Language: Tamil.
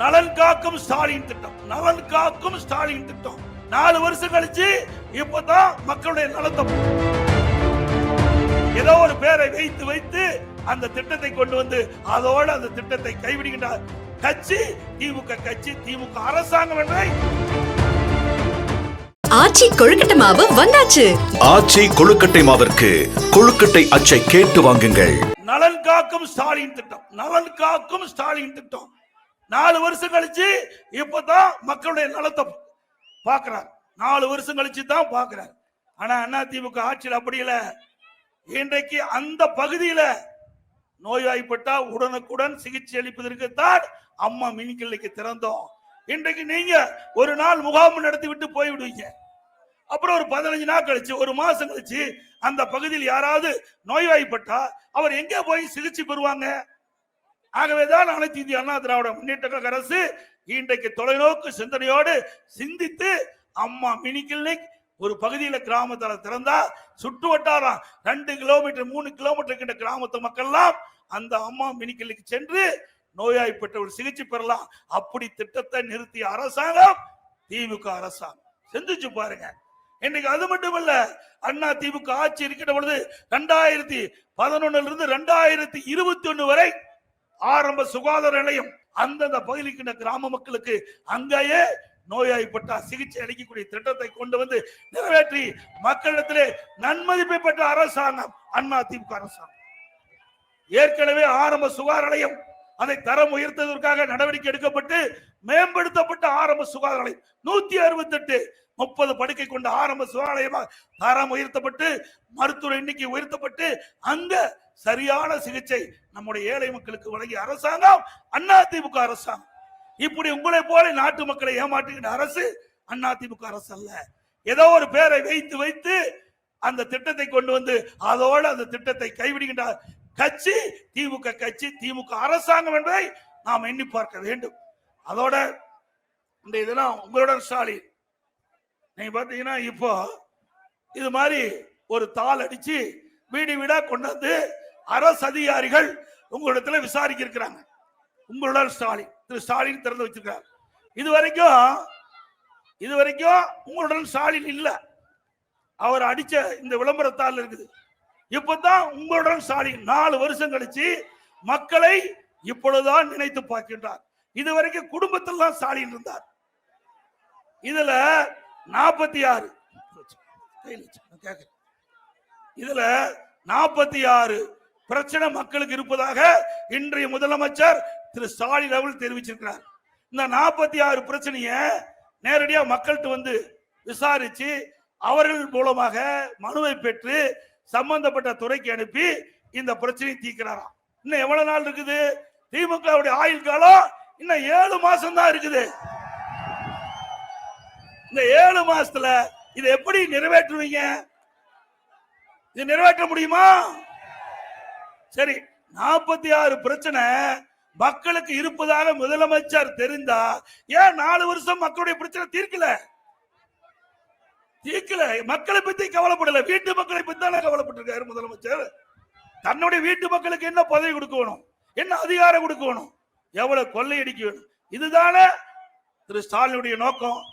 நலன் காக்கும் ஸ்டாலின் திட்டம். நலன் காக்கும் ஸ்டாலின் திட்டம். நாலு வருஷம் கழிச்சு இப்பதான் மக்களுடைய நலத்தை ஏதோ ஒரு பேரை வைத்து வைத்து அந்த திட்டத்தை கொண்டு வந்து அதோட அந்த திட்டத்தை கைவிடுகின்றார் கட்சி திமுக கட்சி திமுக அரசாங்கம் என்பதை ஆச்சி கொழுக்கட்டை மாவு வந்தாச்சு. ஆச்சி கொழுக்கட்டை மாவிற்கு கொழுக்கட்டை அச்சை கேட்டு வாங்குங்கள். நலன் காக்கும் ஸ்டாலின் திட்டம். நலன் காக்கும் ஸ்டாலின் திட்டம். நாலு வருஷம் கழிச்சு இப்பதான் மக்களுடைய நலத்தை பாக்குறாரு நாலு வருஷம் கழிச்சு தான் பாக்குறாரு ஆனா அண்ணா திமுக ஆட்சியில் அப்படி இல்ல. இன்றைக்கு அந்த பகுதியில நோய்வாய்ப்பட்டா உடனுக்குடன் சிகிச்சை அளிப்பதற்கு தான் அம்மா மினி கிளினிக்கு திறந்தோம். இன்றைக்கு நீங்க ஒரு நாள் முகாம் நடத்தி விட்டு போய்விடுவீங்க. அப்புறம் ஒரு பதினஞ்சு நாள் கழிச்சு ஒரு மாசம் கழிச்சு அந்த பகுதியில் யாராவது நோய்வாய்ப்பட்டா அவர் எங்க போய் சிகிச்சை பெறுவாங்க? ஆகவேதான் அனைத்து இந்திய அண்ணா திராவிட முன்னேற்ற கழக அரசு இன்றைக்கு தொலைநோக்கு சிந்தனையோடு சிந்தித்து அம்மா மினி கிளினிக் ஒரு பகுதியில் கிராமத்தில் திறந்தா சுற்று வட்டாரம் ரெண்டு கிலோமீட்டர் மூணு கிலோமீட்டர் கிட்ட கிராமத்து மக்கள்லாம் அந்த அம்மா மினி கிளினிக் சென்று நோயாய்ப்பட்ட ஒரு சிகிச்சை பெறலாம். அப்படி திட்டத்தை நிறுத்திய அரசாங்கம் திமுக அரசாங்கம். சிந்திச்சு பாருங்க. இன்னைக்கு அது மட்டும் இல்ல அண்ணா திமுக ஆட்சி இருக்கின்ற பொழுது ரெண்டாயிரத்தி பதினொன்னுல இருந்து ரெண்டாயிரத்தி இருபத்தி ஒண்ணு வரை ஆரம்ப சுகாதார நிலையம் அந்தந்த பகுதியில் கிராம மக்களுக்கு அங்கேயே நோயாய்ப்பட்ட சிகிச்சை அளிக்கக்கூடிய திட்டத்தை கொண்டு வந்து நிறைவேற்றி மக்களிடத்திலே நன்மதிப்பை பெற்ற அரசாங்கம் அண்ணா திமுக அரசாங்கம். ஏற்கனவே ஆரம்ப சுகாதார நிலையம் அதை தரம் உயர்த்ததற்காக நடவடிக்கை எடுக்கப்பட்டு மேம்படுத்தப்பட்ட ஆரம்ப சுகாதார நிலையம். நூத்தி அறுபத்தி எட்டு முப்பது படுக்கை கொண்ட ஆரம்ப சுகாலயமாக தாராம தரம் உயர்த்தப்பட்டு மருத்துவ எண்ணிக்கை உயர்த்தப்பட்டு அங்க சரியான சிகிச்சை நம்முடைய ஏழை மக்களுக்கு வழங்கிய அரசாங்கம் அண்ணா திமுக அரசாங்கம். இப்படி உங்களை போல நாட்டு மக்களை ஏமாற்றுகின்ற அரசு அண்ணா திமுக அரசு அல்ல. ஏதோ ஒரு பேரை வைத்து வைத்து அந்த திட்டத்தை கொண்டு வந்து அதோடு அந்த திட்டத்தை கைவிடுகின்ற கட்சி திமுக கட்சி திமுக அரசாங்கம் என்பதை நாம் எண்ணி பார்க்க வேண்டும். அதோட இந்த இதெல்லாம் உங்களுடன் ஸ்டாலின். நீங்க பாத்தீங்கன்னா இப்போ இது மாதிரி ஒரு தாள் அடிச்சு வீடு வீடா கொண்டாந்து அரசு அதிகாரிகள் உங்களிடத்துல விசாரிக்க இருக்கிறாங்க உங்களுடன் ஸ்டாலின் திரு ஸ்டாலின் திறந்து வச்சிருக்காரு இது வரைக்கும் இது வரைக்கும் உங்களுடன் ஸ்டாலின் இல்ல. அவர் அடிச்ச இந்த விளம்பரத்தால் இருக்குது. இப்பதான் உங்களுடன் ஸ்டாலின் நாலு வருஷம் கழிச்சு மக்களை இப்பொழுதுதான் நினைத்து பார்க்கின்றார். இது வரைக்கும் குடும்பத்தில் தான் ஸ்டாலின் இருந்தார். இதுல நாற்பத்தி ஆறு இதுல நாற்பத்தி ஆறு பிரச்சனை மக்களுக்கு இருப்பதாக இன்றைய முதலமைச்சர் திரு ஸ்டாலின் அவர்கள் தெரிவிச்சிருக்கிறார். இந்த நாற்பத்தி ஆறு பிரச்சனைய நேரடியா மக்கள்கிட்ட வந்து விசாரிச்சு அவர்கள் மூலமாக மனுவை பெற்று சம்பந்தப்பட்ட துறைக்கு அனுப்பி இந்த பிரச்சனையை தீர்க்கிறாராம். இன்னும் எவ்வளவு நாள் இருக்குது? திமுகவுடைய ஆயுள் காலம் இன்னும் ஏழு மாசம் தான் இருக்குது. இந்த ஏழு மாசத்துல இதை எப்படி நிறைவேற்றுவீங்க? இது நிறைவேற்ற முடியுமா? சரி நாற்பத்தி ஆறு பிரச்சனை. மக்களுக்கு இருப்பதாக முதலமைச்சர் தெரிந்தா ஏன் நாலு வருஷம் மக்களுடைய பிரச்சனை தீர்க்கல? தீர்க்கல. மக்களை பத்தி கவலைப்படல. வீட்டு மக்களை பத்தி தானே கவலைப்பட்டிருக்காரு முதலமைச்சர். தன்னுடைய வீட்டு மக்களுக்கு என்ன பதவி கொடுக்கணும் என்ன அதிகாரம் கொடுக்கணும் எவ்வளவு கொள்ளையடிக்க வேணும்? இதுதானே திரு ஸ்டாலினுடைய நோக்கம்.